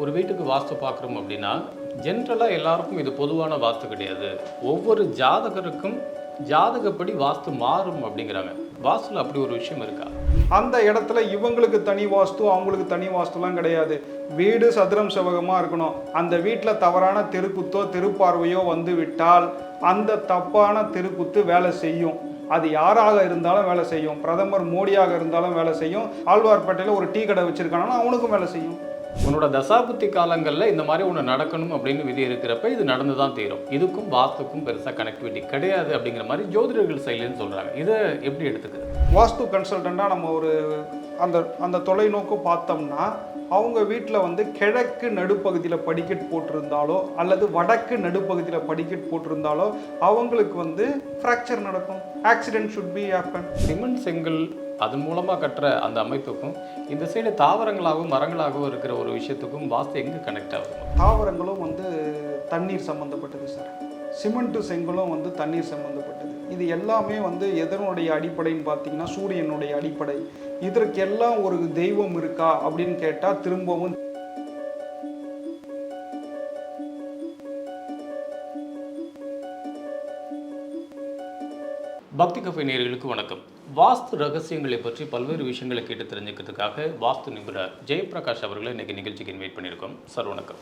ஒரு வீட்டுக்கு வாஸ்து பார்க்குறோம் அப்படின்னா ஜென்ரலாக எல்லாருக்கும் இது பொதுவான வாஸ்து கிடையாது. ஒவ்வொரு ஜாதகருக்கும் ஜாதகப்படி வாஸ்து மாறும் அப்படிங்கிறாங்க. வாஸ்துல அப்படி ஒரு விஷயம் இருக்கா? அந்த இடத்துல இவங்களுக்கு தனி வாஸ்து அவங்களுக்கு தனி வாஸ்துலாம் கிடையாது. வீடு சதுரம் செவகமாக இருக்கணும். அந்த வீட்டில் தவறான தெருக்குத்தோ தெருப்பார்வையோ வந்து விட்டால் அந்த தப்பான தெருக்குத்து வேலை செய்யும். அது யாராக இருந்தாலும் வேலை செய்யும். பிரதமர் மோடியாக இருந்தாலும் வேலை செய்யும். ஆழ்வார்பேட்டையில் ஒரு டீ கடை வச்சுருக்காங்கன்னா அவனுக்கும் வேலை செய்யும். உன்னோட தசாபுத்தி காலங்களில் இந்த மாதிரி ஒன்று நடக்கணும் அப்படின்னு விதி இருக்கிறப்ப இது நடந்து தான் தீரும். இதுக்கும் வாஸ்துக்கும் பெருசாக கனெக்டிவிட்டி கிடையாது அப்படிங்கிற மாதிரி ஜோதிடர்கள் செயலுன்னு சொல்கிறாங்க இதை எப்படி எடுத்துக்குது? வாஸ்து கன்சல்டண்ட்டாக நம்ம ஒரு அந்த அந்த தொலைநோக்கு பார்த்தோம்னா அவங்க வீட்டில் வந்து கிழக்கு நடுப்பகுதியில் படிக்கட் போட்டிருந்தாலோ அல்லது வடக்கு நடுப்பகுதியில் படிக்கட் போட்டிருந்தாலோ அவங்களுக்கு வந்து ஃப்ராக்சர் நடக்கும். Accident should be happen cement செங்கல் அதன் மூலமாக கட்டுற அந்த அமைப்புக்கும் இந்த சைடு தாவரங்களாகவும் மரங்களாகவும் இருக்கிற ஒரு விஷயத்துக்கும் வாஸ்து எங்கே கனெக்ட் ஆகுது? தாவரங்களும் வந்து தண்ணீர் சம்மந்தப்பட்டது சார் சிமெண்ட்டு செங்கலும் வந்து தண்ணீர் சம்மந்தப்பட்டது இது எல்லாமே வந்து எதனுடைய அடிப்படைன்னு பார்த்தீங்கன்னா சூரியனுடைய அடிப்படை. இதற்கெல்லாம் ஒரு தெய்வம் இருக்கா அப்படின்னு கேட்டால் திரும்பவும் பக்தி கஃபே நேயர்களுக்கு வணக்கம். வாஸ்து ரகசியங்களை பற்றி பல்வேறு விஷயங்களை கேட்டு தெரிஞ்சுக்கிறதுக்காக வாஸ்து நிபுணர் ஜெயபிரகாஷ் அவர்களை இன்னைக்கு நிகழ்ச்சிக்கு இன்வைட் பண்ணியிருக்கோம். சார் வணக்கம்.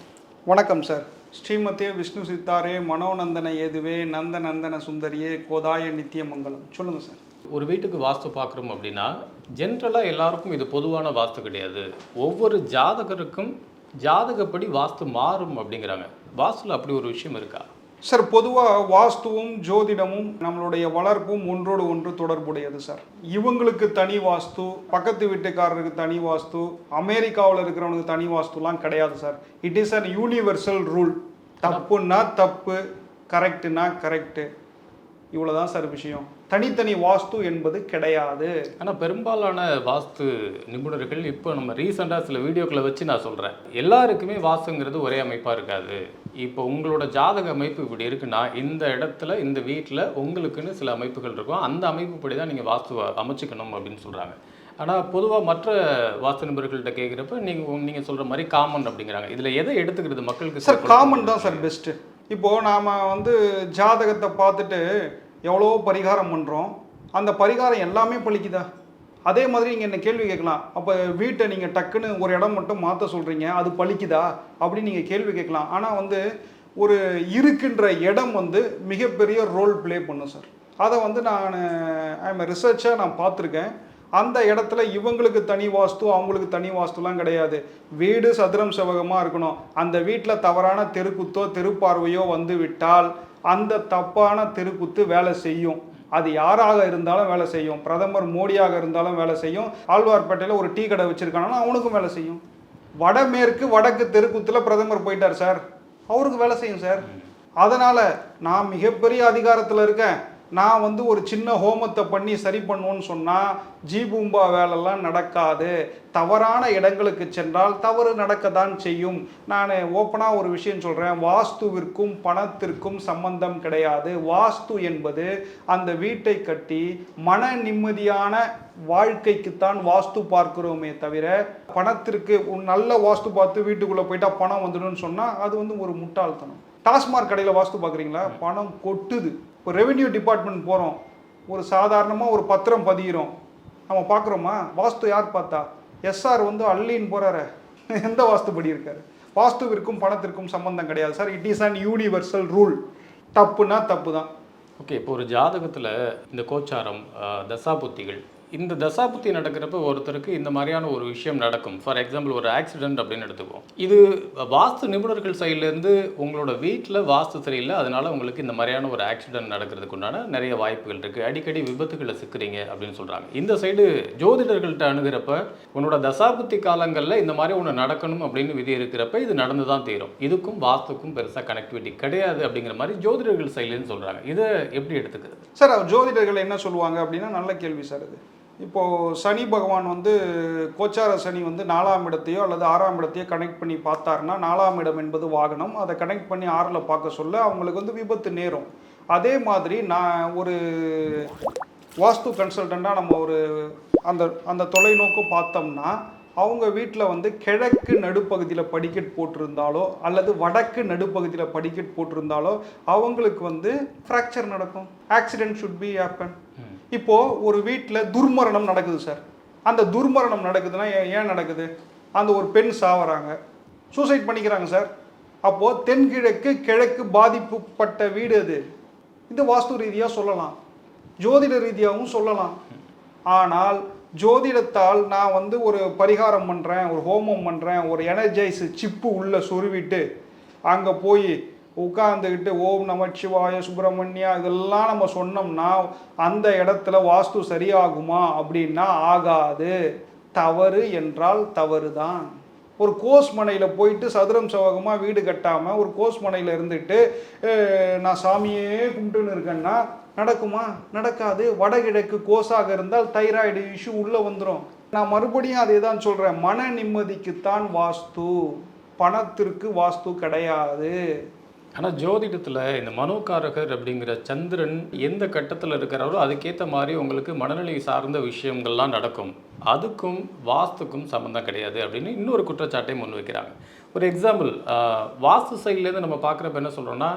வணக்கம் சார். ஸ்ரீமதே விஷ்ணு சித்தாரே மனோநந்தன ஏதுவே நந்த நந்தன சுந்தரியே கோதாய நித்தியமங்கலம் சொல்லுங்கள் சார். ஒரு வீட்டுக்கு வாஸ்து பார்க்குறோம் அப்படின்னா ஜென்ரலாக எல்லாருக்கும் இது பொதுவான வாஸ்து கிடையாது. ஒவ்வொரு ஜாதகருக்கும் ஜாதகப்படி வாஸ்து மாறும் அப்படிங்கிறாங்க. வாஸ்துல அப்படி ஒரு விஷயம் இருக்கா? சார் பொதுவாக வாஸ்துவும் ஜோதிடமும் நம்மளுடைய வளர்ப்பும் ஒன்றோடு ஒன்று தொடர்புடையது சார். இவங்களுக்கு தனி வாஸ்து பக்கத்து வீட்டுக்காரருக்கு தனி வாஸ்து அமெரிக்காவில் இருக்கிறவனுக்கு தனி வாஸ்துலாம் கிடையாது sir. It is an universal rule தப்புன்னா தப்பு கரெக்டுனா கரெக்டு இவ்வளோதான் சார் விஷயம். தனித்தனி வாஸ்து என்பது கிடையாது. ஆனால் பெரும்பாலான வாஸ்து நிபுணர்கள் இப்போ நம்ம ரீசெண்டாக சில வீடியோக்களை வச்சு நான் சொல்கிறேன் எல்லாருக்குமே வாஸ்துங்கிறது ஒரே அமைப்பாக இருக்காது. இப்போ உங்களோட ஜாதக அமைப்பு இப்படி இருக்குன்னா இந்த இடத்துல இந்த வீட்டில் உங்களுக்குன்னு சில அமைப்புகள் இருக்கும். அந்த அமைப்புப்படி தான் நீங்கள் வாஸ்துவை அமைச்சுக்கணும் அப்படின்னு சொல்கிறாங்க ஆனால் பொதுவாக மற்ற வாஸ்து நிபுணர்கள்ட்ட கேட்குறப்ப நீங்கள் நீங்கள் சொல்கிற மாதிரி காமன் அப்படிங்கிறாங்க. இதில் எதை எடுத்துக்கிறது மக்களுக்கு சார் காமன் தான் சார் பெஸ்ட்டு இப்போது நாம் வந்து ஜாதகத்தை பார்த்துட்டு எவ்வளோ பரிகாரம் பண்ணுறோம் அந்த பரிகாரம் எல்லாமே பலிக்குதா அதே மாதிரி நீங்கள் என்ன கேள்வி கேட்கலாம். அப்போ வீட்டை நீங்கள் டக்குன்னு ஒரு இடம் மட்டும் மாற்ற சொல்கிறீங்க அது பழிக்குதா? அப்படின்னு நீங்கள் கேள்வி கேட்கலாம். ஆனால் வந்து ஒரு இருக்கின்ற இடம் வந்து மிகப்பெரிய ரோல் ப்ளே பண்ணும் சார். அதை வந்து நான் ஐம் ரிசர்ச்சாக நான் பார்த்துருக்கேன். அந்த இடத்துல இவங்களுக்கு தனி வாஸ்து அவங்களுக்கு தனி வாஸ்துலாம் கிடையாது. வீடு சதுரம் செவகமாக இருக்கணும். அந்த வீட்டில் தவறான தெருக்குத்தோ தெருப்பார்வையோ வந்து விட்டால் அந்த தப்பான தெருக்குத்து வேலை செய்யும். அது யாராக இருந்தாலும் வேலை செய்யும். பிரதமர் மோடியாக இருந்தாலும் வேலை செய்யும். ஆழ்வார்பேட்டையில் ஒரு டீ கடை வச்சுருக்கானா அவனுக்கும் வேலை செய்யும். வடமேற்கு வடக்கு தெருக்குத்தில் பிரதமர் போயிட்டார் சார். அவருக்கு வேலை செய்யும் சார். அதனால் நான் மிகப்பெரிய அதிகாரத்தில் இருக்கேன். நான் வந்து ஒரு சின்ன ஹோமத்தை பண்ணி சரி பண்ணுவோன்னு சொன்னால் ஜீபூம்பா வேலைலாம் நடக்காது. தவறான இடங்களுக்கு சென்றால் தவறு நடக்க தான் செய்யும். நான் ஓப்பனாக ஒரு விஷயம் சொல்கிறேன் வாஸ்துவிற்கும் பணத்திற்கும் சம்பந்தம் கிடையாது. வாஸ்து என்பது அந்த வீட்டை கட்டி மன நிம்மதியான வாழ்க்கைக்குத்தான் வாஸ்து பார்க்கிறோமே தவிர பணத்திற்கு நல்ல வாஸ்து பார்த்து வீட்டுக்குள்ளே போயிட்டால் பணம் வந்துடும்னு சொன்னால் அது வந்து ஒரு முட்டாள்தனம். டாஸ்மாக் கடையில் வாஸ்து பார்க்குறீங்களா பணம் கொட்டுது. இப்போ ரெவென்யூ டிபார்ட்மெண்ட் போகிறோம் ஒரு சாதாரணமாக ஒரு பத்திரம் பதிகிறோம் நம்ம பார்க்குறோமா வாஸ்து யார் பார்த்தா? எஸ்ஆர் வந்து அள்ளின்னு போகிறாரு எந்த வாஸ்து படி இருக்காரு வாஸ்துவிற்கும் பணத்திற்கும் சம்பந்தம் கிடையாது. Sir it is an universal rule தப்புனா தப்பு தான் ஓகே இப்போ ஒரு ஜாதகத்தில் இந்த கோச்சாரம் தசாபுத்திகள் இந்த தசாபுத்தி நடக்கிறப்ப ஒருத்தருக்கு இந்த மாதிரியான ஒரு விஷயம் நடக்கும். ஃபார் எக்ஸாம்பிள் ஒரு ஆக்சிடென்ட் அப்படின்னு எடுத்துக்குவோம். இது வாஸ்து நிபுணர்கள் சைட்லேருந்து உங்களோட வீட்டில் வாஸ்து சரியில்லை அதனால உங்களுக்கு இந்த மாதிரியான ஒரு ஆக்சிடென்ட் நடக்கிறதுக்கு உண்டான நிறைய வாய்ப்புகள் இருக்குது அடிக்கடி விபத்துகளை சிக்கிறீங்க அப்படின்னு சொல்கிறாங்க இந்த சைடு ஜோதிடர்கள்ட்ட அணுகிறப்ப உன்னோட தசாபுத்தி காலங்களில் இந்த மாதிரி ஒன்று நடக்கணும் அப்படின்னு விதி இருக்கிறப்ப இது நடந்து தான் தீரும். இதுக்கும் வாஸ்துக்கும் பெருசாக கனெக்டிவிட்டி கிடையாது அப்படிங்கிற மாதிரி ஜோதிடர்கள் சைட்லேருந்து சொல்கிறாங்க இதை எப்படி எடுத்துக்கிறது? சார் ஜோதிடர்கள் என்ன சொல்லுவாங்க அப்படின்னா நல்ல கேள்வி சார் அது இப்போது சனி பகவான் வந்து கோச்சார சனி வந்து நாலாம் இடத்தையோ அல்லது ஆறாம் இடத்தையோ கனெக்ட் பண்ணி பார்த்தாருன்னா நாலாம் இடம் என்பது வாகனம். அதை கனெக்ட் பண்ணி ஆறில் பார்க்க சொல்ல அவங்களுக்கு வந்து விபத்து நேரும். அதே மாதிரி நான் ஒரு வாஸ்து கன்சல்டண்ட்டாக நம்ம ஒரு அந்த அந்த தொலைநோக்கு பார்த்தோம்னா அவங்க வீட்டில் வந்து கிழக்கு நடுப்பகுதியில் படிக்கட் போட்டிருந்தாலோ அல்லது வடக்கு நடுப்பகுதியில் படிக்கட் போட்டிருந்தாலோ அவங்களுக்கு வந்து ஃப்ராக்சர் நடக்கும். ஆக்சிடென்ட் ஷுட் பி ஹேப்பன் இப்போது ஒரு வீட்டில் துர்மரணம் நடக்குது சார். அந்த துர்மரணம் நடக்குதுன்னா ஏன் ஏன் நடக்குது? அந்த ஒரு பெண் சாவறாங்க. சூசைட் பண்ணிக்கிறாங்க சார். அப்போது தென்கிழக்கு கிழக்கு பாதிப்புப்பட்ட வீடு அது. இது வாஸ்து ரீதியாக சொல்லலாம். ஜோதிட ரீதியாகவும் சொல்லலாம். ஆனால் ஜோதிடத்தால் நான் வந்து ஒரு பரிகாரம் பண்ணுறேன் ஒரு ஹோமம் பண்ணுறேன் ஒரு எனர்ஜைஸ் சிப்பு உள்ளே சொருவிட்டு அங்கே போய் உட்காந்துக்கிட்டு ஓம் நமச்சிவாய சுப்பிரமணியா இதெல்லாம் நம்ம சொன்னோம்னா அந்த இடத்துல வாஸ்து சரியாகுமா அப்படின்னா ஆகாது. தவறு என்றால் தவறு தான் ஒரு கோஸ் மனையில் போயிட்டு சதுரம் சவகமாக வீடு கட்டாமல் ஒரு கோஸ் மனையில் இருந்துட்டு நான் சாமியே கும்பிட்டுன்னு இருக்கேன்னா நடக்குமா? நடக்காது. வடகிழக்கு கோஸாக இருந்தால் தைராய்டு இஷ்யூ உள்ளே வந்துடும் நான் மறுபடியும் அதே தான் சொல்கிறேன் மன நிம்மதிக்குத்தான் வாஸ்து. பணத்திற்கு வாஸ்து கிடையாது. ஆனால் ஜோதிடத்தில் இந்த மனோகாரகர் அப்படிங்கிற சந்திரன் எந்த கட்டத்தில் இருக்கிறாரோ அதுக்கேற்ற மாதிரி உங்களுக்கு மனநிலை சார்ந்த விஷயங்கள்லாம் நடக்கும். அதுக்கும் வாஸ்துக்கும் சம்மந்தம் கிடையாது அப்படின்னு இன்னொரு குற்றச்சாட்டை முன்வைக்கிறாங்க. ஒரு எக்ஸாம்பிள் வாஸ்து சைட்லேருந்து நம்ம பார்க்குறப்ப என்ன சொல்கிறோன்னா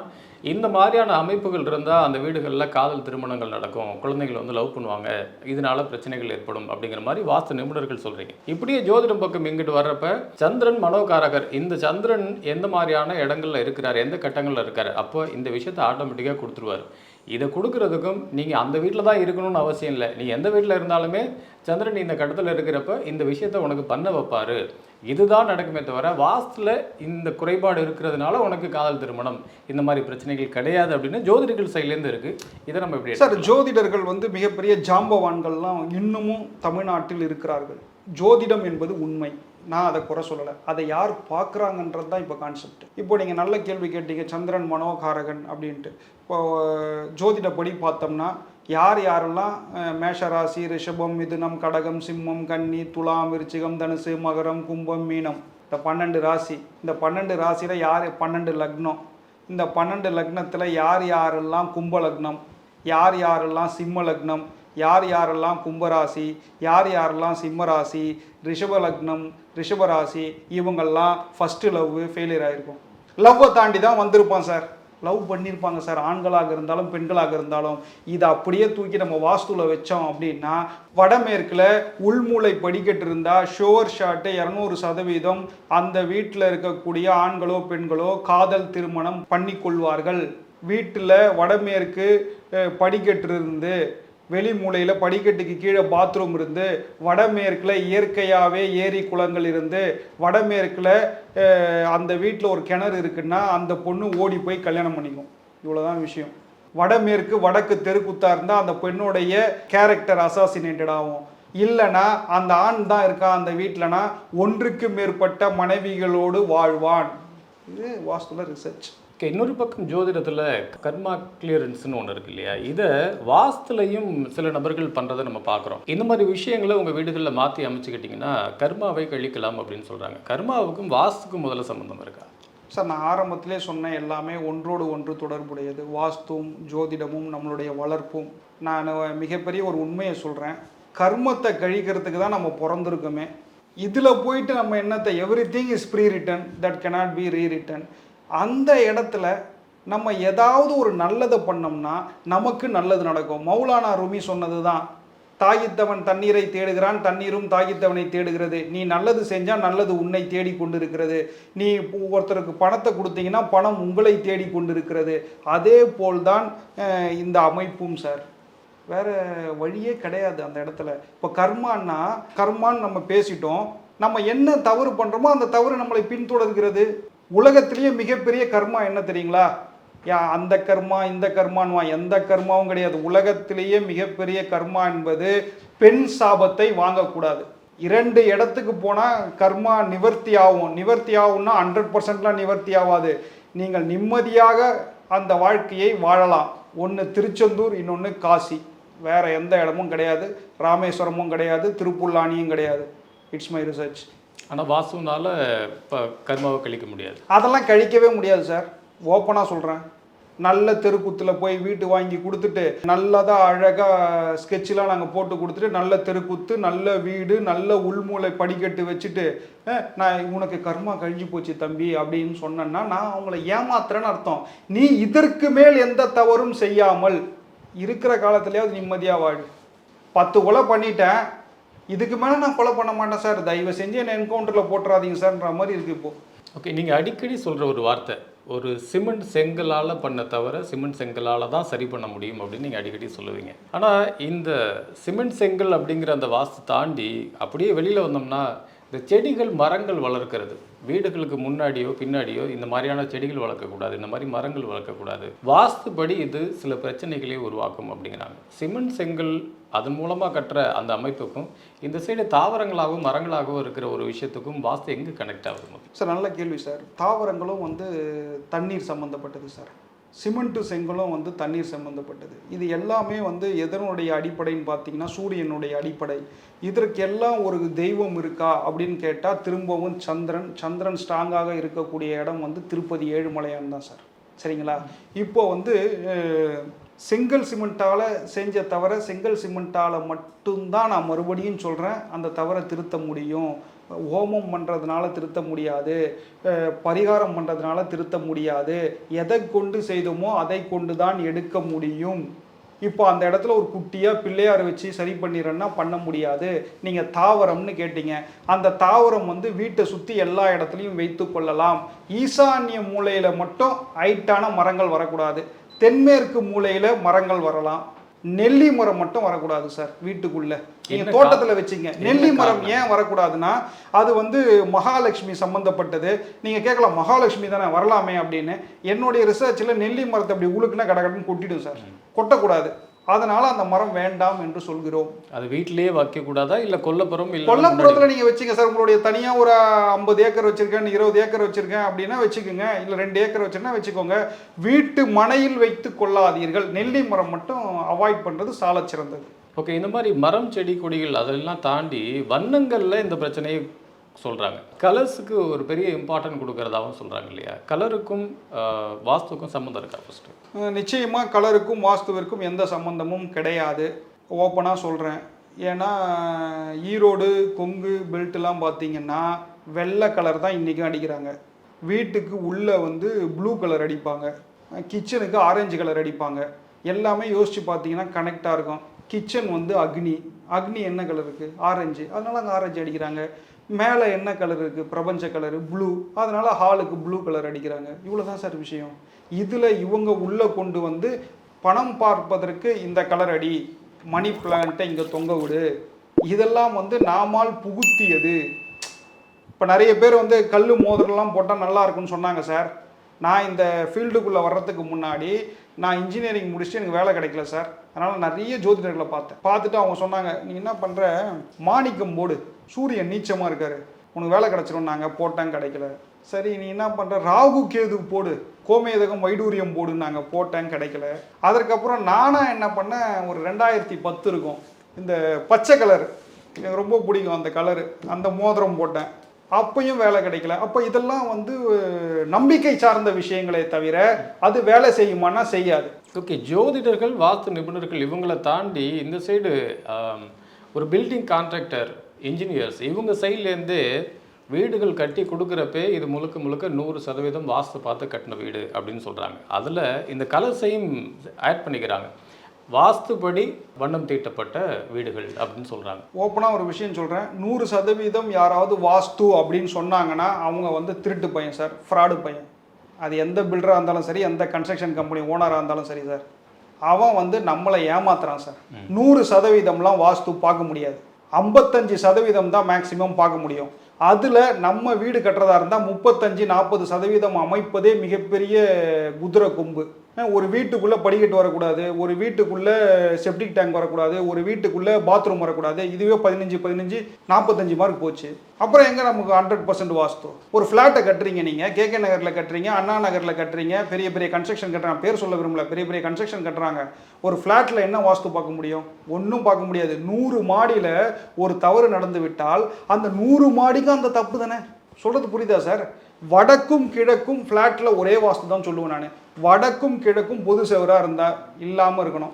இந்த மாதிரியான அமைப்புகள் இருந்தால் அந்த வீடுகளில் காதல் திருமணங்கள் நடக்கும். குழந்தைகள் வந்து லவ் பண்ணுவாங்க. இதனால பிரச்சனைகள் ஏற்படும் அப்படிங்கிற மாதிரி வாஸ்து நிபுணர்கள் சொல்கிறீங்க இப்படியே ஜோதிடம் பக்கம் இங்கிட்டு வர்றப்ப சந்திரன் மனோகாரகர் இந்த சந்திரன் எந்த மாதிரியான இடங்கள்ல இருக்கிறார் எந்த கட்டங்களில் இருக்கார் அப்போ இந்த விஷயத்தை ஆட்டோமேட்டிக்காக கொடுத்துருவார். இதை கொடுக்கறதுக்கும் நீங்கள் அந்த வீட்டில் தான் இருக்கணும்னு அவசியம் இல்லை. நீ எந்த வீட்டில் இருந்தாலுமே சந்திரன் இந்த கட்டத்தில் இருக்கிறப்ப இந்த விஷயத்தை உனக்கு பண்ண வைப்பாரு. இதுதான் நடக்குமே தவிர வாஸ்துல இந்த குறைபாடு இருக்கிறதுனால உனக்கு காதல் திருமணம் இந்த மாதிரி பிரச்சனைகள் கிடையாது அப்படின்னு ஜோதிடர்கள் சைட்லேருந்து இருக்கு. இதை நம்ம எப்படி சார் ஜோதிடர்கள் வந்து மிகப்பெரிய ஜாம்பவான்கள்லாம் இன்னமும் தமிழ்நாட்டில் இருக்கிறார்கள். ஜோதிடம் என்பது உண்மை. நான் அதை குறை சொல்லலை. அதை யார் பார்க்குறாங்கன்றது தான் இப்போ கான்செப்ட் இப்போ நீங்கள் நல்ல கேள்வி கேட்டீங்க சந்திரன் மனோகாரகன் அப்படின்ட்டு. இப்போ ஜோதிடப்படி பார்த்தோம்னா யார் யாரெல்லாம் மேஷ மேஷராசி ரிஷபம் மிதுனம் கடகம் சிம்மம் கன்னி துலாம் விருச்சிகம் தனுசு மகரம் கும்பம் மீனம். இந்த பன்னெண்டு ராசி. இந்த பன்னெண்டு ராசியில் யார் பன்னெண்டு லக்னம்? இந்த பன்னெண்டு லக்னத்தில் யார் யாரெல்லாம் கும்ப லக்னம்? யார் யாரெல்லாம் சிம்ம லக்னம்? யார் யாரெல்லாம் கும்பராசி யார் யாரெல்லாம் சிம்மராசி ரிஷப லக்னம் ரிஷபராசி இவங்கெல்லாம் ஃபஸ்ட்டு லவ் ஃபெயிலியர் ஆகிருக்கும் லவ்வை தாண்டி தான் வந்திருப்பான் சார். லவ் பண்ணியிருப்பாங்க சார். ஆண்களாக இருந்தாலும் பெண்களாக இருந்தாலும். இதை அப்படியே தூக்கி நம்ம வாஸ்துவில் வச்சோம் அப்படின்னா வடமேற்கில் உள்மூளை படிக்கட்டு இருந்தால் ஷோர் ஷாட்டு இரநூறு சதவீதம் அந்த வீட்டில் இருக்கக்கூடிய ஆண்களோ பெண்களோ காதல் திருமணம் பண்ணிக்கொள்வார்கள். வீட்டில் வடமேற்கு படிக்கட்டு இருந்து வெளி மூலையில் படிக்கட்டுக்கு கீழே பாத்ரூம் இருந்து வடமேற்கில் இயற்கையாகவே ஏரி குளங்கள் இருந்து வடமேற்கில் அந்த வீட்டில் ஒரு கிணறு இருக்குன்னா அந்த பொண்ணு ஓடி போய் கல்யாணம் பண்ணிக்கும். இவ்வளோதான் விஷயம். வடமேற்கு வடக்கு தெருக்குத்தா இருந்தால் அந்த பெண்ணுடைய கேரக்டர் அசாசினேட்டட் ஆகும். இல்லைனா அந்த ஆண் தான் இருக்கா அந்த வீட்டிலனா ஒன்றுக்கு மேற்பட்ட மனைவிகளோடு வாழ்வான். இது வாஸ்துல ரிசர்ச் இன்னொரு பக்கம் ஜோதிடத்தில் கர்மா கிளியரன்ஸ்னு ஒன்று இருக்கு இல்லையா? இதை வாஸ்துலையும் சில நபர்கள் பண்ணுறதை நம்ம பார்க்குறோம். இந்த மாதிரி விஷயங்களை உங்கள் வீடுகளில் மாற்றி அமைச்சுக்கிட்டிங்கன்னா கர்மாவை கழிக்கலாம் அப்படின்னு சொல்கிறாங்க கர்மாவுக்கும் வாஸ்துக்கும் முதல்ல சம்மந்தம் இருக்கா? சார் நான் ஆரம்பத்திலே சொன்ன எல்லாமே ஒன்றோடு ஒன்று தொடர்புடையது. வாஸ்துவும் ஜோதிடமும் நம்மளுடைய வளர்ப்பும். நான் மிகப்பெரிய ஒரு உண்மையை சொல்கிறேன் கர்மத்தை கழிக்கிறதுக்கு தான் நம்ம பிறந்திருக்கோமே. இதில் போயிட்டு நம்ம என்னத்தை? Everything is pre written that cannot be re written அந்த இடத்துல நம்ம ஏதாவது ஒரு நல்லதை பண்ணோம்னா நமக்கு நல்லது நடக்கும். மௌலானா ரூமி சொன்னது தான் தாகித்தவன் தண்ணீரை தேடுகிறான் தண்ணீரும் தாகித்தவனை தேடுகிறது. நீ நல்லது செஞ்சால் நல்லது உன்னை தேடி கொண்டிருக்கிறது. நீ ஒருத்தருக்கு பணத்தை கொடுத்தீங்கன்னா பணம் உங்களை தேடி கொண்டிருக்கிறது. அதே போல்தான் இந்த அமைப்பும் சார் வேற வழியே கிடையாது அந்த இடத்துல. இப்போ கர்மான்னா கர்மான்னு நம்ம பேசிட்டோம். நம்ம என்ன தவறு பண்ணுறோமோ அந்த தவறு நம்மளை பின்தொடர்கிறது. உலகத்திலேயே மிகப்பெரிய கர்மா என்ன தெரியுங்களா? யா அந்த கர்மா இந்த கர்மான்வா எந்த கர்மாவும் கிடையாது. உலகத்திலேயே மிகப்பெரிய கர்மா என்பது பெண் சாபத்தை வாங்கக்கூடாது. இரண்டு இடத்துக்கு போனால் கர்மா நிவர்த்தி ஆகும். நிவர்த்தி ஆகும்னா ஹண்ட்ரட் பர்சன்ட்லாம் நிவர்த்தி ஆகாது. நீங்கள் நிம்மதியாக அந்த வாழ்க்கையை வாழலாம். ஒன்று திருச்செந்தூர் இன்னொன்று காசி. வேறு எந்த இடமும் கிடையாது. ராமேஸ்வரமும் கிடையாது. திருப்புல்லானியும் கிடையாது. இட்ஸ் மை ரிசர்ச் ஆனால் வாஸ்துனால இப்போ கர்மாவை கழிக்க முடியாது. அதெல்லாம் கழிக்கவே முடியாது சார். ஓப்பனாக சொல்கிறேன் நல்ல தெருக்கூத்தில் போய் வீட்டு வாங்கி கொடுத்துட்டு நல்லதாக அழகாக ஸ்கெட்செலாம் நாங்கள் போட்டு கொடுத்துட்டு நல்ல தெருக்கூத்து நல்ல வீடு நல்ல உள்மூளை படிக்கட்டு வச்சுட்டு நான் உனக்கு கர்மா கழிஞ்சு போச்சு தம்பி அப்படின்னு சொன்னேன்னா நான் அவங்கள ஏமாத்துறேன்னு அர்த்தம். நீ இதற்கு மேல் எந்த தவறும் செய்யாமல் இருக்கிற காலத்துலேயாவது நிம்மதியாக வாழ். பத்து கொலை பண்ணிட்டேன். இதுக்கு மேலே நான் கொலை பண்ண மாட்டேன் சார். தயவு செஞ்சு என்னை என்கவுண்டரில் போட்டுறாதீங்க சார்ன்ற மாதிரி இருக்குது இப்போது ஓகே நீங்கள் அடிக்கடி சொல்கிற ஒரு வார்த்தை ஒரு சிமெண்ட் செங்கலால் பண்ண தவிர சிமெண்ட் செங்கலால் தான் சரி பண்ண முடியும் அப்படின்னு நீங்கள் அடிக்கடி சொல்லுவீங்க. ஆனால் இந்த சிமெண்ட் செங்கல் அப்படிங்கிற அந்த வாஸ்து தாண்டி அப்படியே வெளியில் வந்தோம்னா இந்த செடிகள் மரங்கள் வளர்க்கிறது. வீடுகளுக்கு முன்னாடியோ பின்னாடியோ இந்த மாதிரியான செடிகள் வளர்க்கக்கூடாது இந்த மாதிரி மரங்கள் வளர்க்கக்கூடாது. வாஸ்துபடி இது சில பிரச்சனைகளை உருவாக்கும் அப்படிங்கிறாங்க. சிமெண்ட் செங்கல் அதன் மூலமாக கட்டுற அந்த அமைப்புக்கும் இந்த சைடு தாவரங்களாகவும் மரங்களாகவும் இருக்கிற ஒரு விஷயத்துக்கும் வாஸ்து எங்கே கனெக்ட் ஆகுது சார் நல்ல கேள்வி சார். தாவரங்களும் வந்து தண்ணீர் சம்மந்தப்பட்டது சார். சிமெண்ட்டு செங்கலும் வந்து தண்ணீர் சம்மந்தப்பட்டது இது எல்லாமே வந்து எதனுடைய அடிப்படைன்னு பார்த்தீங்கன்னா சூரியனுடைய அடிப்படை. இதற்கெல்லாம் ஒரு தெய்வம் இருக்கா அப்படின்னு கேட்டால் திரும்பவும் சந்திரன் சந்திரன் ஸ்ட்ராங்காக இருக்கக்கூடிய இடம் வந்து திருப்பதி ஏழுமலையான் தான் சார். சரிங்களா? இப்போ வந்து செங்கல் சிமெண்ட்டால் செஞ்ச தவிர செங்கல் சிமெண்ட்டால் மட்டும்தான் நான் மறுபடியும் சொல்கிறேன் அந்த தவறை திருத்த முடியும். ஹோமம் பண்ணுறதுனால திருத்த முடியாது. பரிகாரம் பண்ணுறதுனால திருத்த முடியாது. எதை கொண்டு செய்தோமோ அதை கொண்டு தான் எடுக்க முடியும். இப்போ அந்த இடத்துல ஒரு குட்டியாக பிள்ளையார் வச்சு சரி பண்ணிடுறேன்னா பண்ண முடியாது. நீங்கள் தாவரம்னு கேட்டீங்க. அந்த தாவரம் வந்து வீட்டை சுற்றி எல்லா இடத்துலையும் வைத்து கொள்ளலாம். ஈசான்ய மூலையில் மட்டும் ஹைட்டான மரங்கள் வரக்கூடாது. தென்மேற்கு மூலையில் மரங்கள் வரலாம். நெல்லி மரம் மட்டும் வரக்கூடாது சார் வீட்டுக்குள்ள. நீங்க தோட்டத்தில் வச்சுங்க. நெல்லி மரம்? ஏன் வரக்கூடாதுன்னா அது வந்து மகாலட்சுமி சம்பந்தப்பட்டது. நீங்க கேட்கலாம் மகாலட்சுமி தானே வரலாமே அப்படின்னு. என்னுடைய ரிசர்ச்சில் நெல்லி மரத்தை அப்படி உழுக்குனா கடகடன்னு கொட்டிடும் சார் கொட்டக்கூடாது. அதனால அந்த மரம் வேண்டாம் என்று சொல்கிறோம். அது வீட்டிலேயே வைக்கக்கூடாதா? இல்லை கொல்லப்புறம் இல்லை கொல்லப்புறத்துல நீங்க வச்சுங்க சார். உங்களுடைய தனியா ஒரு ஐம்பது ஏக்கர் வச்சிருக்கேன் இருபது ஏக்கர் வச்சிருக்கேன் அப்படின்னா வச்சுக்கோங்க. இல்ல ரெண்டு ஏக்கர் வச்சிருந்தா வச்சுக்கோங்க. வீட்டு மனையில் வைத்து கொள்ளாதீர்கள். நெல்லி மரம் மட்டும் அவாய்ட் பண்றது சாலச் சிறந்தது ஓகே இந்த மாதிரி மரம் செடி கொடிகள் அதெல்லாம் தாண்டி வண்ணங்களில் இந்த பிரச்சனையை சொல்கிறாங்க கலர்ஸுக்கு ஒரு பெரிய இம்பார்ட்டன்ட் கொடுக்கறதாவும் சொல்கிறாங்க இல்லையா? கலருக்கும் ஆஹ், வாஸ்துக்கும் சம்மந்தம் இருக்கா ஃபஸ்ட்டு அஹ் நிச்சயமா கலருக்கும் வாஸ்துவிற்கும் எந்த சம்பந்தமும் கிடையாது. ஓப்பனாக சொல்கிறேன் ஏன்னா ஈரோடு கொங்கு பெல்ட்லாம் பார்த்தீங்கன்னா வெள்ளை கலர் தான் இன்றைக்கும் அடிக்கிறாங்க. வீட்டுக்கு உள்ளே வந்து ப்ளூ கலர் அடிப்பாங்க. கிச்சனுக்கு ஆரஞ்சு கலர் அடிப்பாங்க. எல்லாமே யோசித்து பார்த்தீங்கன்னா கனெக்டாக இருக்கும். கிச்சன் வந்து அக்னி. அக்னி என்ன கலர் இருக்குது ஆரஞ்சு அதனால அங்கே ஆரஞ்சு அடிக்கிறாங்க. மேலே என்ன கலர் இருக்குது பிரபஞ்ச கலரு ப்ளூ அதனால் ஹாலுக்கு ப்ளூ கலர் அடிக்கிறாங்க. இவ்வளோ தான் சார் விஷயம். இதில் இவங்க உள்ளே கொண்டு வந்து பணம் பார்ப்பதற்கு இந்த கலர் அடி. மணி பிளான்ட்டை இங்கே தொங்க விடு. இதெல்லாம் வந்து நாமால் புகுத்தியது. இப்போ நிறைய பேர் வந்து கல் மோதிரம்லாம் போட்டால் நல்லா இருக்குன்னு சொன்னாங்க சார் நான் இந்த ஃபீல்டுக்குள்ளே வர்றதுக்கு முன்னாடி நான் இன்ஜினியரிங் முடிச்சுட்டு எனக்கு வேலை கிடைக்கல சார் அதனால் நிறைய ஜோதிடர்களை பார்த்தேன். பார்த்துட்டு அவங்க சொன்னாங்க நீ என்ன பண்ணுற மாணிக்கம் போடு. சூரியன் நீச்சமாக இருக்காரு. உனக்கு வேலை கிடச்சிரும் நாங்கள் போட்டேன் கிடைக்கல. சரி நீ என்ன பண்ணுற ராகு கேது போடு. கோமேதகம் வைடூரியம் போடு நாங்கள் போட்டேன் கிடைக்கல. அதற்கப்புறம் நானாக என்ன பண்ணேன்? ஒரு ரெண்டாயிரத்தி பத்து இருக்கும். இந்த பச்சை கலர். எனக்கு ரொம்ப பிடிக்கும் அந்த கலரு. அந்த மோதிரம் போட்டேன். அப்பையும் வேலை கிடைக்கல. அப்போ இதெல்லாம் வந்து நம்பிக்கை சார்ந்த விஷயங்களே தவிர அது வேலை செய்யுமானா செய்யாது. ஓகே ஜோதிடர்கள் வாஸ்து நிபுணர்கள் இவங்களை தாண்டி இந்த சைடு ஒரு பில்டிங் கான்ட்ராக்டர் இன்ஜினியர்ஸ் இவங்க சைட்லேருந்து வீடுகள் கட்டி கொடுக்குறப்பே இது முழுக்க முழுக்க நூறு சதவீதம் வாஸ்து பார்த்து கட்டின வீடு அப்படின்னு சொல்கிறாங்க அதில் இந்த கலர்ஸையும் ஆட் பண்ணிக்கிறாங்க. வாஸ்துபடி வண்ணம் தீட்டப்பட்ட வீடுகள் அப்படின்னு சொல்கிறாங்க ஓப்பனாக ஒரு விஷயம் சொல்கிறேன் நூறு சதவீதம் யாராவது வாஸ்து அப்படின்னு சொன்னாங்கன்னா அவங்க வந்து திருட்டு பையன் சார் ஃப்ராடு பையன். அது எந்த பில்டராக இருந்தாலும் சரி எந்த கன்ஸ்ட்ரக்ஷன் கம்பெனி ஓனராக இருந்தாலும் சரி சார். அவன் வந்து நம்மளை ஏமாத்துறான் சார். நூறு சதவீதம்லாம் வாஸ்து பார்க்க முடியாது. ஐம்பத்தஞ்சு சதவீதம் தான் மேக்சிமம் பார்க்க முடியும். அதில் நம்ம வீடு கட்டுறதா இருந்தால் முப்பத்தஞ்சு நாற்பது சதவீதம் அமைப்பதே மிகப்பெரிய குதிரை கொம்பு. ஒரு வீட்டுக்குள்ளே படிக்கட்டு வரக்கூடாது ஒரு வீட்டுக்குள்ளே செப்டிக் டேங்க் வரக்கூடாது ஒரு வீட்டுக்குள்ளே பாத்ரூம் வரக்கூடாது. இதுவே பதினஞ்சு பதினஞ்சு நாற்பத்தஞ்சு மார்க் போச்சு. அப்புறம் எங்கே நமக்கு ஹண்ட்ரட் பர்சன்ட் வாஸ்து? ஒரு ஃப்ளாட்டை கட்டுறீங்க நீங்கள் கேகே நகரில் கட்டுறீங்க அண்ணா நகரில் கட்டுறீங்க பெரிய பெரிய கன்ஸ்ட்ரக்ஷன் கட்டுறாங்க. பேர் சொல்ல விரும்பல பெரிய பெரிய கன்ஸ்ட்ரக்ஷன் கட்டுறாங்க. ஒரு ஃப்ளாட்டில் என்ன வாஸ்து பார்க்க முடியும்? ஒன்றும் பார்க்க முடியாது. நூறு மாடியில் ஒரு தவறு நடந்து விட்டால் அந்த நூறு மாடிக்கும் அந்த தப்பு தானே? சொல்கிறது புரியுதா சார்? வடக்கும் கிழக்கும் ஃப்ளாட்டில் ஒரே வாஸ்து தான் சொல்லுவேன் நான். வடக்கும் கிழக்கும் பொது செவராக இருந்தால் இல்லாமல் இருக்கணும்.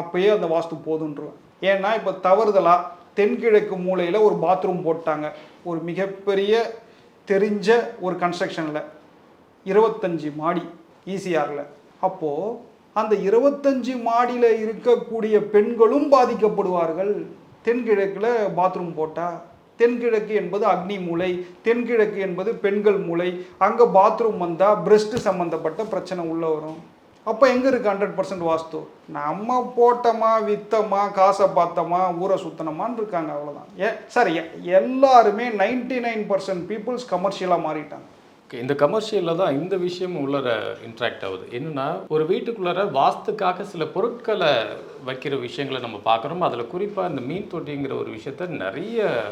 அப்பயே அந்த வாஸ்து போதுன்றுவேன். ஏன்னா இப்போ தவறுதலாக தென்கிழக்கு மூலையில் ஒரு பாத்ரூம் போட்டாங்க. ஒரு மிகப்பெரிய தெரிஞ்ச ஒரு கன்ஸ்ட்ரக்ஷனில் இருபத்தஞ்சி மாடி ஈசிஆரில் அப்போது அந்த இருபத்தஞ்சி மாடியில் இருக்கக்கூடிய பெண்களும் பாதிக்கப்படுவார்கள். தென்கிழக்கில் பாத்ரூம் போட்டால் தென்கிழக்கு என்பது அக்னி மூலை தென்கிழக்கு என்பது பெண்கள் மூலை அங்கே பாத்ரூம் வந்தால் பிரஸ்ட் சம்மந்தப்பட்ட பிரச்சனை உள்ளே வரும். அப்போ எங்கே இருக்குது ஹண்ட்ரட் பர்சன்ட் வாஸ்து? நம்ம போட்டோமா வித்தமா காசை பார்த்தோமா ஊரை சுத்தனமான்னு இருக்காங்க அவ்வளோதான் ஏ சார் எ- எல்லாருமே நைன்டி நைன் பர்சன்ட் பீப்புள்ஸ் கமர்ஷியலாக மாறிட்டாங்க. Okay, இந்த கமர்ஷியலில் தான் இந்த விஷயம் உள்ளர இன்ட்ராக்ட் ஆகுது. என்னன்னா ஒரு வீட்டுக்குள்ளார வாஸ்துக்காக சில பொருட்களை வைக்கிற விஷயங்களை நம்ம பார்க்குறோம். அதில் குறிப்பாக இந்த மீன் தொட்டிங்கிற ஒரு விஷயத்த நிறைய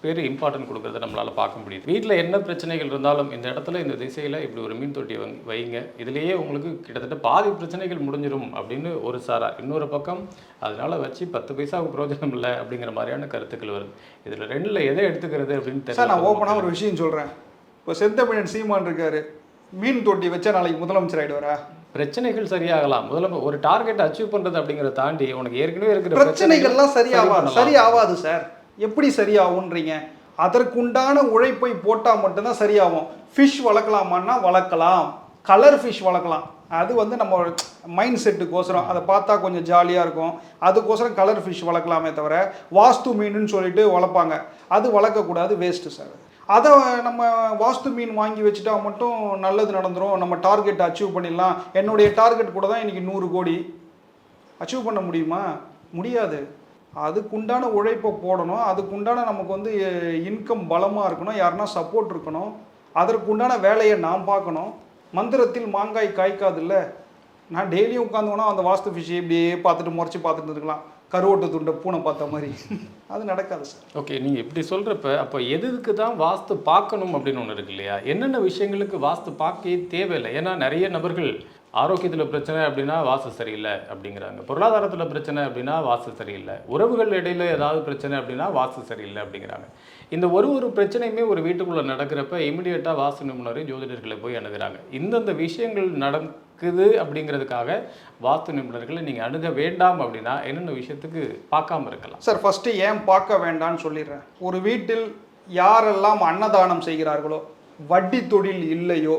பேர் இம்பார்ட்டன்ட் கொடுக்கறத நம்மளால் பார்க்க முடியுது. வீட்டில் என்ன பிரச்சனைகள் இருந்தாலும் இந்த இடத்துல இந்த திசையில் இப்படி ஒரு மீன் தொட்டி வங்க- வைங்க. இதுலேயே உங்களுக்கு கிட்டத்தட்ட பாதி பிரச்சனைகள் முடிஞ்சிரும் அப்படின்னு ஒரு சாரா. இன்னொரு பக்கம் அதனால வச்சு பத்து பைசாவுக்கு பிரயோஜனம் இல்லை அப்படிங்கிற மாதிரியான கருத்துக்கள் வருது. இதில் ரெண்டில் எதை எடுத்துக்கிறது அப்படின்னு சார் நான் தெரியல ஓப்பனாக ஒரு விஷயம் சொல்கிறேன் இப்போ செந்தமிழன் சீமான் இருக்காரு. மீன் தொட்டி வச்சா நாளைக்கு முதலமைச்சர் ஆயிடுவாரா? பிரச்சனைகள் சரியாகலாம். முதல்ல ஒரு டார்கெட் அச்சீவ் பண்றது அப்படிங்கறத தாண்டி உனக்கு ஏற்கனவே இருக்கிற பிரச்சனைகள்லாம் சரி சரியாவா பண்ணலாம். சரி ஆகாது சார் எப்படி சரியாகுன்றீங்க அதற்குண்டான உழைப்பை போட்டால் மட்டும்தான் சரியாகும். ஃபிஷ் வளர்க்கலாமான்னா வளர்க்கலாம். கலர் ஃபிஷ் வளர்க்கலாம். அது வந்து நம்ம மைண்ட் செட்டுக்கோசரம் அதை பார்த்தா கொஞ்சம் ஜாலியாக இருக்கும். அதுக்கோசரம் கலர் ஃபிஷ் வளர்க்கலாமே தவிர வாஸ்து மீனுன்னு சொல்லிட்டு வளர்ப்பாங்க. அது வளர்க்கக்கூடாது வேஸ்ட்டு சார் அதை நம்ம வாஸ்து மீன் வாங்கி வச்சுட்டா மட்டும் நல்லது நடந்துரும். நம்ம டார்கெட் அச்சீவ் பண்ணிடலாம். என்னுடைய டார்கெட் கூட தான் இன்றைக்கி நூறு கோடி. அச்சீவ் பண்ண முடியுமா? முடியாது. அதுக்குண்டான உழைப்பை போடணும். அதுக்குண்டான நமக்கு வந்து இன்கம் பலமாக இருக்கணும். யாருன்னா சப்போர்ட் இருக்கணும். அதற்குண்டான வேலையை நான் பார்க்கணும். மந்திரத்தில் மாங்காய் காய்க்காதுல்ல? நான் டெய்லியும் உட்காந்துவோனா அந்த வாஸ்து ஃபிஷ் இப்படியே பார்த்துட்டு முறைச்சி பார்த்துட்டு இருக்கலாம் கருவோட்டு துண்டை பூனை பார்த்த மாதிரி. அது நடக்காது சார். ஓகே நீங்கள் இப்படி சொல்கிறப்ப அப்போ எதுக்கு தான் வாஸ்து பார்க்கணும் அப்படின்னு ஒன்று இருக்கு இல்லையா? என்னென்ன விஷயங்களுக்கு வாஸ்து பார்க்க தேவையில்லை? ஏன்னா நிறைய நபர்கள் ஆரோக்கியத்தில் பிரச்சனை அப்படின்னா வாசு சரியில்லை அப்படிங்கிறாங்க. பொருளாதாரத்தில் பிரச்சனை அப்படின்னா வாசு சரியில்லை. உறவுகள் இடையில ஏதாவது பிரச்சனை அப்படின்னா வாஸ்து சரியில்லை அப்படிங்கிறாங்க. இந்த ஒரு ஒரு பிரச்சனையுமே ஒரு வீட்டுக்குள்ளே நடக்கிறப்ப இமிடியேட்டாக வாஸ்து நிபுணரையும் ஜோதிடர்களை போய் அணுகிறாங்க. இந்தந்த விஷயங்கள் நடக்குது அப்படிங்கிறதுக்காக வாஸ்து நிபுணர்களை நீங்கள் அணுக வேண்டாம் அப்படின்னா என்னென்ன விஷயத்துக்கு பார்க்காம இருக்கலாம். சார் ஃபஸ்ட்டு ஏன் பார்க்க வேண்டாம்னு சொல்லிடுறேன். ஒரு வீட்டில் யாரெல்லாம் அன்னதானம் செய்கிறார்களோ வட்டி தொழில் இல்லையோ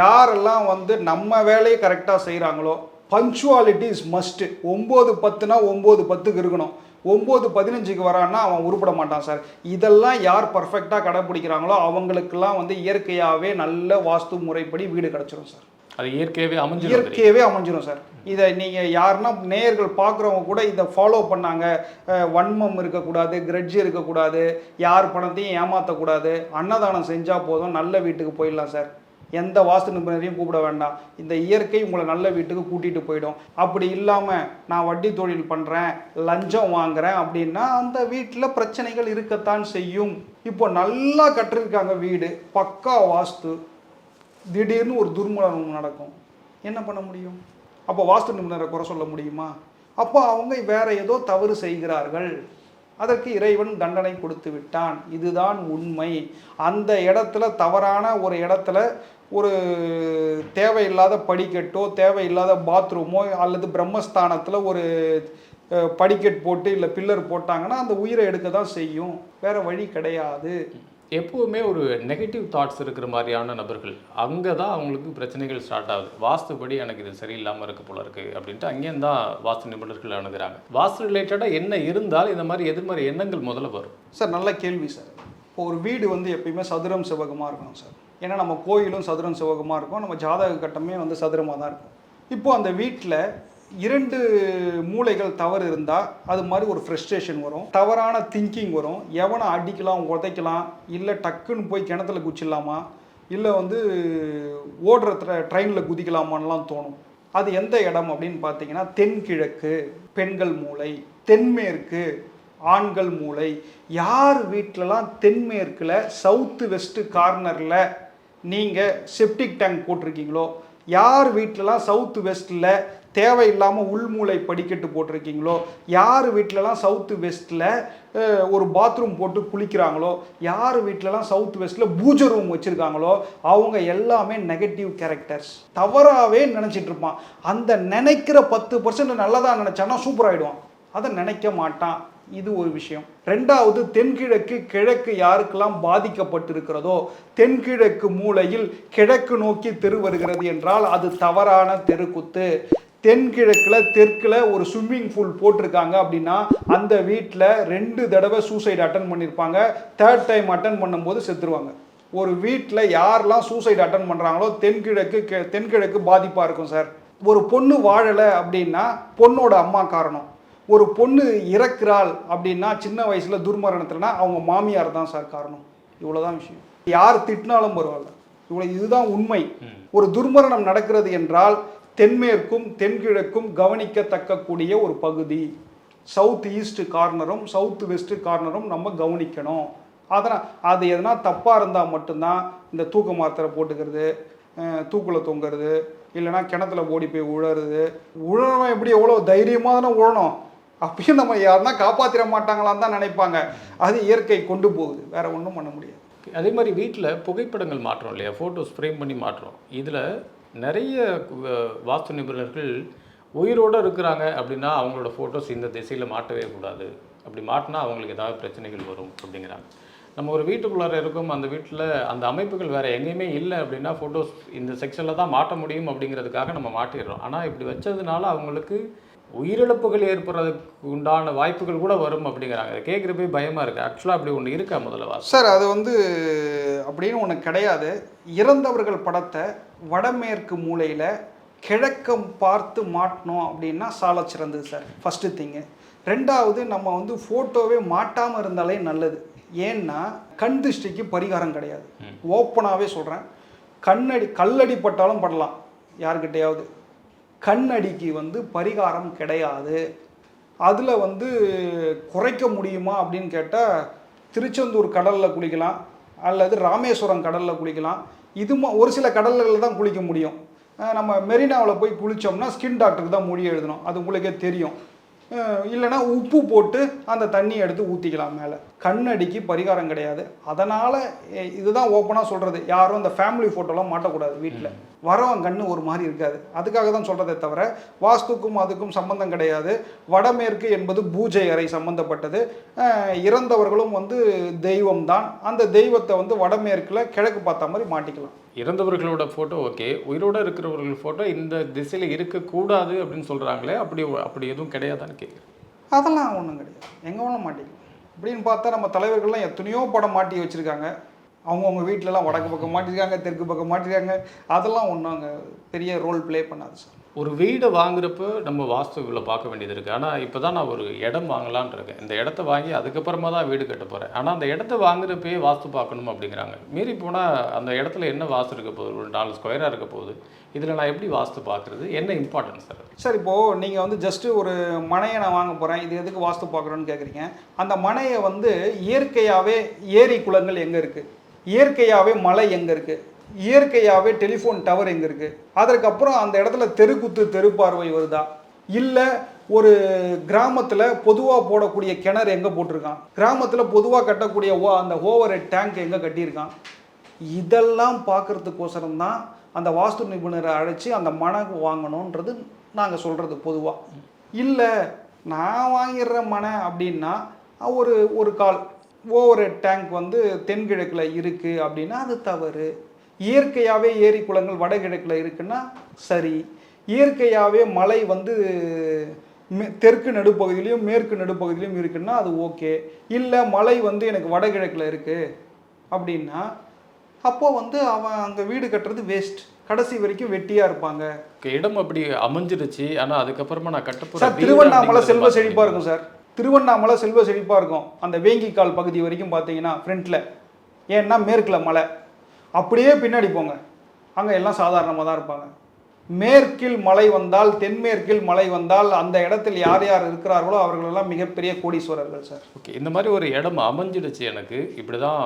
யாரெல்லாம் வந்து நம்ம வேலையை கரெக்டாக செய்கிறாங்களோ பங்க்சுவாலிட்டி இஸ் மஸ்ட்டு ஒம்பது பத்துனா ஒம்பது பத்துக்கு இருக்கணும். ஒம்பது பதினஞ்சுக்கு வரான்னா அவன் உருப்பட மாட்டான் சார். இதெல்லாம் யார் பர்ஃபெக்டாக கடைப்பிடிக்கிறாங்களோ அவங்களுக்கெல்லாம் வந்து இயற்கையாகவே நல்ல வாஸ்து முறைப்படி வீடு கிடச்சிரும் சார். அது இயற்கையாகவே அமைஞ்சிடும் இயற்கையாகவே அமைஞ்சிரும் சார். இதை நீங்கள் யாருன்னா நேயர்கள் பார்க்குறவங்க கூட இதை ஃபாலோ பண்ணாங்க. வன்மம் இருக்கக்கூடாது கிரட்ஜ் இருக்கக்கூடாது யார் பணத்தையும் ஏமாற்றக்கூடாது அன்னதானம் செஞ்சால் போதும் நல்ல வீட்டுக்கு போயிடலாம் சார். எந்த வாஸ்து நிபுணரையும் கூப்பிட வேண்டாம். இந்த இயற்கை உங்களை நல்ல வீட்டுக்கு கூட்டிகிட்டு போயிடும். அப்படி இல்லாமல் நான் வட்டி தொழில் பண்ணுறேன் லஞ்சம் வாங்குறேன் அப்படின்னா அந்த வீட்டில் பிரச்சனைகள் இருக்கத்தான் செய்யும். இப்போ நல்லா கட்டிருக்காங்க வீடு பக்கா வாஸ்து. திடீர்னு ஒரு துர்மரணம் நடக்கும். என்ன பண்ண முடியும்? அப்போ வாஸ்து நிபுணரை குறை சொல்ல முடியுமா? அப்போ அவங்க வேற ஏதோ தவறு செய்கிறார்கள். அதற்கு இறைவன் தண்டனை கொடுத்து விட்டான். இதுதான் உண்மை. அந்த இடத்துல தவறான ஒரு இடத்துல ஒரு தேவையில்லாத படிக்கட்டோ தேவையில்லாத பாத்ரூமோ அல்லது பிரம்மஸ்தானத்தில் ஒரு படிக்கட் போட்டு இல்லை பில்லர் போட்டாங்கன்னா அந்த உயிரை எடுக்க தான் செய்யும். வேற வழி கிடையாது. எப்பவுமே ஒரு நெகட்டிவ் தாட்ஸ் இருக்கிற மாதிரியான நபர்கள் அங்கே தான் அவங்களுக்கு பிரச்சனைகள் ஸ்டார்ட் ஆகுது. வாஸ்துபடி எனக்கு இது சரியில்லாமல் இருக்கு போல இருக்கு அப்படின்ட்டு அங்கேயும் தான் வாஸ்து நிபுணர்கள் அணுகுறாங்க. வாஸ்து ரிலேட்டடாக என்ன இருந்தால் இந்த மாதிரி எதிர்மறை எண்ணங்கள் முதல்ல வரும். சார் நல்ல கேள்வி சார். இப்போ ஒரு வீடு வந்து எப்பயுமே சதுரம் செவ்வகமாக இருக்கணும் சார். ஏன்னா நம்ம கோயிலும் சதுரம் சிவகமாக இருக்கும். நம்ம ஜாதக கட்டமே வந்து சதுரமாக தான் இருக்கும். இப்போது அந்த வீட்டில் இரண்டு மூளைகள் தவறு இருந்தால் அது மாதிரி ஒரு ஃப்ரெஸ்ட்ரேஷன் வரும். தவறான திங்கிங் வரும். எவனை அடிக்கலாம் உதைக்கலாம் இல்லை டக்குன்னு போய் கிணத்துல குச்சிடலாமா இல்லை வந்து ஓடுற ட்ரெயினில் குதிக்கலாமான்லாம் தோணும். அது எந்த இடம் அப்படின்னு பார்த்தீங்கன்னா தென்கிழக்கு பெண்கள் மூளை தென்மேற்கு ஆண்கள் மூளை. யார் வீட்டிலலாம் தென்மேற்கில் சவுத்து வெஸ்ட்டு கார்னரில் நீங்கள் செப்டிக் டேங்க் போட்டிருக்கீங்களோ யார் வீட்டிலலாம் சவுத்து வெஸ்ட்டில் தேவையில்லாமல் உள்மூளை படிக்கட்டு போட்டிருக்கீங்களோ யார் வீட்டிலலாம் சவுத்து வெஸ்ட்டில் ஒரு பாத்ரூம் போட்டு குளிக்கிறாங்களோ யார் வீட்டிலலாம் சவுத் வெஸ்ட்டில் பூஜை ரூம் வச்சுருக்காங்களோ அவங்க எல்லாமே நெகட்டிவ் கேரக்டர்ஸ் தவறாகவே நினச்சிட்டு இருப்பான். அந்த நினைக்கிற பத்து பர்சன்ட் நல்லதாக நினச்சான்னா சூப்பர் ஆகிடுவான் அதை நினைக்க மாட்டான். இது ஒரு விஷயம். ரெண்டாவது தென்கிழக்கு கிழக்கு யாருக்கெல்லாம் பாதிக்கப்பட்டிருக்கிறதோ தென்கிழக்கு மூலையில் கிழக்கு நோக்கி தெரு வருகிறது என்றால் அது தவறான தெருக்குத்து. தென்கிழக்கில் தெற்கில் ஒரு ஸ்விம்மிங் பூல் போட்டிருக்காங்க அப்படின்னா அந்த வீட்டில் ரெண்டு தடவை சூசைட் அட்டன் பண்ணியிருப்பாங்க தேர்ட் டைம் அட்டன் பண்ணும்போது செத்துருவாங்க. ஒரு வீட்டில் யாரெல்லாம் சூசைட் அட்டன் பண்ணுறாங்களோ தென்கிழக்கு கெ- தென்கிழக்கு பாதிப்பாக இருக்கும் சார் ஒரு பொண்ணு வாழலை அப்படின்னா பொண்ணோட அம்மா காரணம். ஒரு பொண்ணு இறக்குறாள் அப்படின்னா சின்ன வயசுல துர்மரணத்துலனா அவங்க மாமியார் தான் சார் காரணம். இவ்வளவுதான் விஷயம். யார் திட்டினாலும் பரவாயில்ல. இவ்வளவு இதுதான் உண்மை. ஒரு துர்மரணம் நடக்கிறது என்றால் தென்மேற்கும் தென்கிழக்கும் கவனிக்கத்தக்க கூடிய ஒரு பகுதி. சவுத் ஈஸ்ட் கார்னரும் சவுத் வெஸ்ட் கார்னரும் நம்ம கவனிக்கணும். அதனால் அது எதனா தப்பாக இருந்தால் மட்டும்தான் இந்த தூக்க மாத்திரை போட்டுக்கிறது தூக்குல தொங்குறது இல்லைன்னா கிணத்துல ஓடி போய் உழறது. உழறவன் எப்படி எவ்வளோ தைரியமாக தானே உழணும்? அப்பயும் நம்ம யாருன்னா காப்பாற்றிட மாட்டாங்களான்னு தான் நினைப்பாங்க. அது இயற்கை கொண்டு போகுது. வேற ஒன்றும் பண்ண முடியாது. அதே மாதிரி வீட்டில் புகைப்படங்கள் மாற்றோம் இல்லையா? ஃபோட்டோஸ் ஃப்ரேம் பண்ணி மாற்றோம் இதில் நிறைய வாஸ்து நிபுணர்கள் உயிரோடு இருக்கிறாங்க அப்படின்னா அவங்களோட ஃபோட்டோஸ் இந்த திசையில் மாட்டவே கூடாது. அப்படி மாட்டினா அவங்களுக்கு ஏதாவது பிரச்சனைகள் வரும் அப்படிங்கிறாங்க. நம்ம ஒரு வீட்டுக்குள்ளார இருக்கோம் அந்த வீட்டில் அந்த அமைப்புகள் வேறு எங்கேயுமே இல்லை அப்படின்னா ஃபோட்டோஸ் இந்த செக்ஷனில் தான் மாட்ட முடியும் அப்படிங்கிறதுக்காக நம்ம மாட்டிடுறோம். ஆனால் இப்படி வச்சதுனால அவங்களுக்கு உயிரிழப்புகள் ஏற்படுறதுக்கு உண்டான வாய்ப்புகள் கூட வரும் அப்படிங்கிறாங்க. அதை கேட்குறப்பே பயமாக இருக்குது ஆக்சுவலாக அப்படி ஒன்று இருக்கா முதல்ல சார் அது வந்து அப்படின்னு ஒன்று கிடையாது. இறந்தவர்கள் படத்தை வடமேற்கு மூலையில் கிழக்கம் பார்த்து மாட்டினோம் அப்படின்னா சால சிறந்தது சார் ஃபஸ்ட்டு திங்கு ரெண்டாவது நம்ம வந்து ஃபோட்டோவே மாட்டாமல் இருந்தாலே நல்லது. ஏன்னா கண் திருஷ்டிக்கு பரிகாரம் கிடையாது. ஓப்பனாகவே சொல்கிறேன் கண்ணடி கல்லடி பட்டாலும் படலாம். யார்கிட்டயாவது. கண்ணடிக்கு வந்து பரிகாரம் கிடையாது. அதில் வந்து குறைக்க முடியுமா அப்படின்னு கேட்டால் திருச்செந்தூர் கடலில் குளிக்கலாம் அல்லது ராமேஸ்வரம் கடலில் குளிக்கலாம். இது ஒரு சில கடல்களில் தான் குளிக்க முடியும். நம்ம மெரினாவில் போய் குளித்தோம்னா ஸ்கின் டாக்டருக்கு தான் மொழி எழுதணும். அது உங்களுக்கே தெரியும். இல்லைனா இல்லைன்னா உப்பு போட்டு அந்த தண்ணியை எடுத்து ஊற்றிக்கலாம் மேலே. கண்ணடிக்கு பரிகாரம் கிடையாது. அதனால் இதுதான் ஓப்பனாக சொல்கிறது யாரும் இந்த ஃபேமிலி ஃபோட்டோலாம் மாட்டக்கூடாது வீட்டில் வரவன் கண்ணு ஒரு மாதிரி இருக்காது. அதுக்காக தான் சொல்கிறதே தவிர வாஸ்துக்கும் அதுக்கும் சம்பந்தம் கிடையாது. வடமேற்கு என்பது பூஜை அறை சம்பந்தப்பட்டது. இறந்தவர்களும் வந்து தெய்வம் தான் அந்த தெய்வத்தை வந்து வடமேற்கில் கிழக்கு பார்த்த மாதிரி மாட்டிக்கலாம். இறந்தவர்களோட ஃபோட்டோ ஓகே உயிரோட இருக்கிறவர்கள் ஃபோட்டோ இந்த திசையில் இருக்கக்கூடாது அப்படின்னு சொல்கிறாங்களே அப்படி அப்படி எதுவும் கிடையாதான்னு கேட்குறேன் அதெல்லாம் ஒன்றும் கிடையாது. எங்கே வேணால் மாட்டிக்கலாம். அப்படின்னு பார்த்தா நம்ம தலைவர்கள்லாம் எத்தனையோ படம் மாட்டி வச்சுருக்காங்க. அவங்கவுங்க வீட்டிலலாம் வடக்கு பக்கம் மாட்டிருக்காங்க தெற்கு பக்கம் மாட்டிருக்காங்க. அதெல்லாம் ஒன்றும் அங்கே பெரிய ரோல் ப்ளே பண்ணாது சார். ஒரு வீடை வாங்குறப்ப நம்ம வாஸ்துவில் பார்க்க வேண்டியது இருக்குது ஆனால் இப்போ தான் நான் ஒரு இடம் வாங்கலாம்னு இருக்கேன். இந்த இடத்த வாங்கி அதுக்கப்புறமா தான் வீடு கட்ட போகிறேன் ஆனால் அந்த இடத்த வாங்குறப்பே வாஸ்து பார்க்கணும் அப்படிங்கிறாங்க. மீறி போனால் அந்த இடத்துல என்ன வாஸ்து இருக்க போகுது? ஒரு நாலு ஸ்கொயராக இருக்க போகுது. இதில் நான் எப்படி வாஸ்து பார்க்குறது? என்ன இம்பார்ட்டன்ஸ் சார் சார் இப்போது நீங்கள் வந்து ஜஸ்ட்டு ஒரு மனையை நான் வாங்க போகிறேன் இது எதுக்கு வாஸ்து பார்க்குறோன்னு கேட்குறீங்க அந்த மனையை வந்து இயற்கையாகவே ஏரி குளங்கள் எங்கே இருக்குது இயற்கையாகவே மலை எங்கே இருக்குது இயற்கையாகவே டெலிஃபோன் டவர் எங்கே இருக்குது அதற்கப்புறம் அந்த இடத்துல தெருக்குத்து தெருப்பார்வை வருதா? இல்லை ஒரு கிராமத்தில் பொதுவாக போடக்கூடிய கிணறு எங்கே போட்டிருக்கான்? கிராமத்தில் பொதுவாக கட்டக்கூடிய ஓ அந்த ஓவர் டேங்க் எங்கே கட்டியிருக்கான்? இதெல்லாம் பார்க்குறதுக்கோசரம் தான் அந்த வாஸ்து நிபுணரை அழைச்சி அந்த மனை வாங்கணுன்றது நாங்கள் சொல்கிறது பொதுவாக இல்லை நான் வாங்கிடுற மனை அப்படின்னா ஒரு ஒரு கால் ஓவர் டேங்க் வந்து தென்கிழக்கில் இருக்குது அப்படின்னா அது தவறு. இயற்கையாகவே ஏரி குளங்கள் வடகிழக்கில் இருக்குன்னா சரி. இயற்கையாகவே மலை வந்து தெற்கு நடுப்பகுதியிலையும் மேற்கு நடுப்பகுதியிலையும் இருக்குன்னா அது ஓகே. இல்லை மலை வந்து எனக்கு வடகிழக்கில் இருக்குது அப்படின்னா அப்போ வந்து அவன் அங்கே வீடு கட்டுறது வேஸ்ட் கடைசி வரைக்கும் வெட்டியாக இருப்பாங்க. இடம் அப்படி அமைஞ்சிருச்சு. ஆனால் அதுக்கப்புறமா நான் கட்ட போகிற சார் திருவண்ணாமலை செல்வ செழிப்பாக இருக்கும் சார். திருவண்ணாமலை செல்வ செழிப்பாக இருக்கும். அந்த வேங்கிக்கால் பகுதி வரைக்கும் பார்த்தீங்கன்னா ஃப்ரண்ட்டில் ஏன்னா மேற்கில் மலை. அப்படியே பின்னாடி போங்க. அங்கே எல்லாம் சாதாரணமாக தான் இருப்பாங்க. மேற்கில் மழை வந்தால் தென்மேற்கில் மழை வந்தால் அந்த இடத்தில் யார் யார் இருக்கிறார்களோ அவர்களெல்லாம் மிகப்பெரிய கோடீஸ்வரர்கள் சார். ஓகே இந்த மாதிரி ஒரு இடம் அமைஞ்சிடுச்சு எனக்கு. இப்படி தான்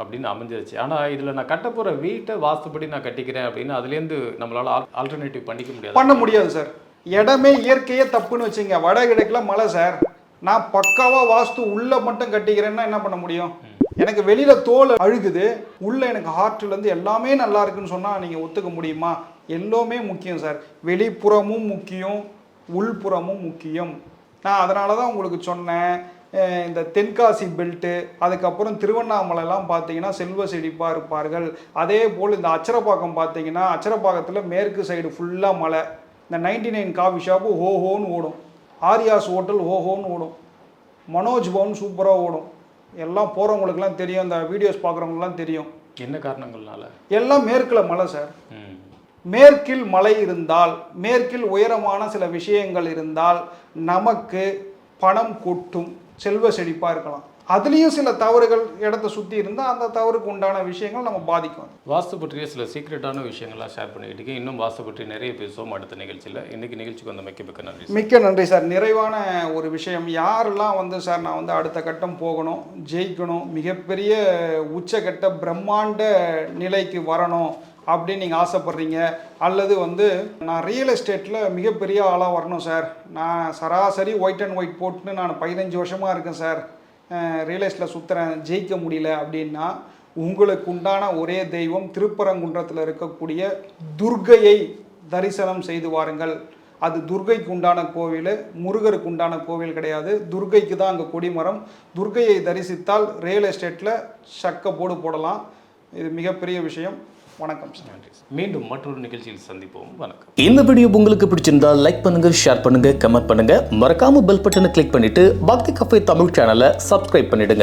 அப்படின்னு அமைஞ்சிருச்சு ஆனால் இதில் நான் கட்ட போகிற வீட்டை வாஸ்துப்படி நான் கட்டிக்கிறேன் அப்படின்னு அதுலேருந்து நம்மளால் ஆல்டர்னேட்டிவ் பண்ணிக்க முடியாது. பண்ண முடியாது சார். இடமே இயற்கையே தப்புன்னு வச்சுங்க வடகிழக்குல மலை சார். நான் பக்காவா வாஸ்து உள்ள மட்டும் கட்டிக்கிறேன்னா என்ன பண்ண முடியும்? எனக்கு வெளியில தோல் அழுகுது. உள்ள எனக்கு ஹார்ட்ல இருந்து எல்லாமே நல்லா இருக்குன்னு சொன்னா நீங்க ஒத்துக்க முடியுமா? எல்லாமே முக்கியம் சார். வெளிப்புறமும் முக்கியம் உள்புறமும் முக்கியம். நான் அதனால தான் உங்களுக்கு சொன்னேன். இந்த தென்காசி பெல்ட்டு அதுக்கப்புறம் திருவண்ணாமலைலாம் பார்த்தீங்கன்னா செல்வ செழிப்பாக இருப்பார்கள். அதே போல் இந்த அச்சரப்பாக்கம் பார்த்தீங்கன்னா அச்சரப்பாக்கத்தில் மேற்கு சைடு ஃபுல்லாக மலை இந்த நைன்டி நைன் காஃபி ஷாப்பு ஹோஹோன்னு ஓடும். ஆரியாஸ் ஹோட்டல் ஹோஹோன்னு ஓடும். மனோஜ் பவன் சூப்பராக ஓடும். எல்லாம் போகிறவங்களுக்குலாம் தெரியும். இந்த வீடியோஸ் பார்க்குறவங்களுக்குலாம் தெரியும். என்ன காரணங்கள்னால? எல்லாம் மேற்கில் மலை சார் மேற்கில் மலை இருந்தால் மேற்கில் உயரமான சில விஷயங்கள் இருந்தால் நமக்கு பணம் கொட்டும். செல்வ செழிப்பாக இருக்கலாம். அதுலேயும் சில தவறுகள் இடத்த சுற்றி இருந்தால் அந்த தவறுக்கு உண்டான விஷயங்கள் நம்ம பாதிக்கும் வாஸ்து பற்றிய சில சீக்ரெட்டான விஷயங்கள்லாம் ஷேர் பண்ணிக்கிட்டு. இன்னும் வாஸ்து பற்றி நிறைய பேசுவோம் அடுத்த நிகழ்ச்சியில் இன்னைக்கு நிகழ்ச்சிக்கு வந்த மிக்க மிக்க நன்றி மிக்க நன்றி சார். நிறைவான ஒரு விஷயம். யாரெல்லாம் வந்து சார் நான் வந்து அடுத்த கட்டம் போகணும் ஜெயிக்கணும் மிகப்பெரிய உச்சகட்ட பிரம்மாண்ட நிலைக்கு வரணும் அப்படின்னு நீங்கள் ஆசைப்பட்றீங்க அல்லது வந்து நான் ரியல் எஸ்டேட்டில் மிகப்பெரிய ஆளாக வரணும் சார். நான் சராசரி ஒயிட் அண்ட் ஒயிட் போட்டுன்னு நான் பதினஞ்சு வருஷமாக இருக்கேன் சார். ரியல் எஸ்டேட்டில் சுற்றுறேன் ஜெயிக்க முடியல அப்படின்னா உங்களுக்கு உண்டான ஒரே தெய்வம் திருப்பரங்குன்றத்தில் இருக்கக்கூடிய துர்க்கையை தரிசனம் செய்து வாருங்கள். அது துர்க்கைக்கு உண்டான கோவில் முருகருக்கு உண்டான கோவில் கிடையாது. துர்க்கைக்கு தான் அங்கே கொடிமரம். துர்க்கையை தரிசித்தால் ரியல் எஸ்டேட்டில் சக்க போடு போடலாம். இது மிகப்பெரிய விஷயம். வணக்கம் சார். நன்றி மீண்டும் மற்றொரு நிகழ்ச்சியில் சந்திப்போம். வணக்கம். இந்த வீடியோ உங்களுக்கு பிடிச்சிருந்தா லைக் பண்ணுங்க ஷேர் பண்ணுங்க கமெண்ட் பண்ணுங்க. மறக்காம பெல் பட்டனை கிளிக் பண்ணிட்டு பக்தி கஃபே தமிழ் சேனலை சப்ஸ்கிரைப் பண்ணிடுங்க.